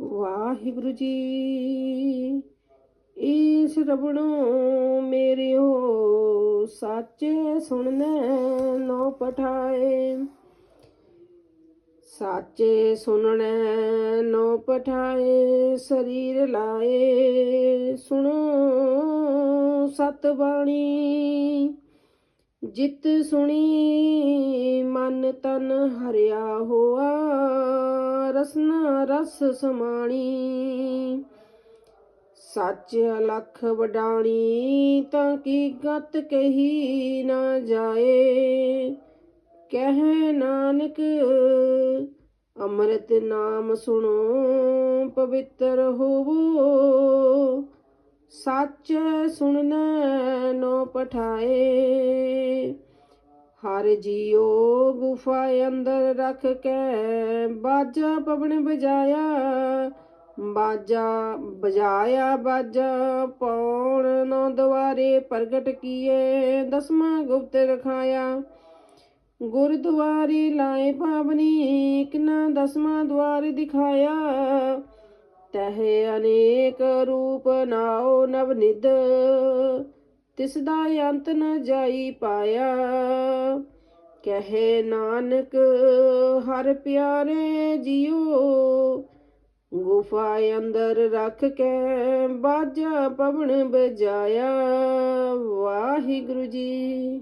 ਵਾਹਿਗੁਰੂ ਜੀ ਈਸ ਰਬਣੋ ਮੇਰਿਓ ਸਾਚੇ ਸੁਣਨੇ, ਨੋ ਪਠਾਏ। ਸਾਚੇ ਸੁਣਨੇ, ਨੋ ਪਠਾਏ, ਸਰੀਰ ਲਾਏ। ਸੁਣੋ ਸਤ ਬਾਣੀ, ਜਿਤ ਸੁਣੀ, ਮਨ ਤਨ ਹਰਿਆ ਹੋਆ। ਰਸਨਾ ਰਸ ਸਮਾਣੀ। ਸੱਚ ਅਲਖ ਵਡਾਣੀ ਤਾਂ ਕੀ ਗਤ ਕਹੀ ਨਾ ਜਾਏ। ਕਹਿ ਨਾਨਕ, ਅੰਮ੍ਰਿਤ ਨਾਮ ਸੁਣੋ, ਪਵਿੱਤਰ ਹੋਵੋ। ਸੱਚ ਸੁਣਨੈ ਨੋ ਪਠਾਏ। ਹਰ ਜੀਓ ਗੁਫਾ ਅੰਦਰ ਰੱਖ ਕੇ ਬਾਜਾ ਪਵਨ ਬਜਾਇਆ ਬਾਜਾ ਬਜਾਇਆ ਬਾਜਾ ਪੌਣ ਨੌ ਦੁਆਰੇ ਪ੍ਰਗਟ ਕੀਏ ਦਸਵਾਂ ਗੁਪਤ ਰਖਾਇਆ। ਗੁਰਦੁਆਰੇ ਲਾਏ ਪਾਵਨੀ, ਕਿਨਾ ਦਸਵਾਂ ਦਵਾਰ ਦਿਖਾਇਆ। ਤਹਿ ਅਨੇਕ ਰੂਪ ਨਾਉ ਨਵ ਨਿਧ ਤਿਸ ਦਾ ਅੰਤ ਨ ਜਾਈ ਪਾਇਆ। ਕਹੇ ਨਾਨਕ, ਹਰ ਪਿਆਰੇ ਜਿਉ ਗੁਫਾ ਅੰਦਰ ਰੱਖ ਕੇ ਬਾਜਾ ਪਵਨ ਬਜਾਇਆ ਵਾਹਿਗੁਰੂ ਜੀ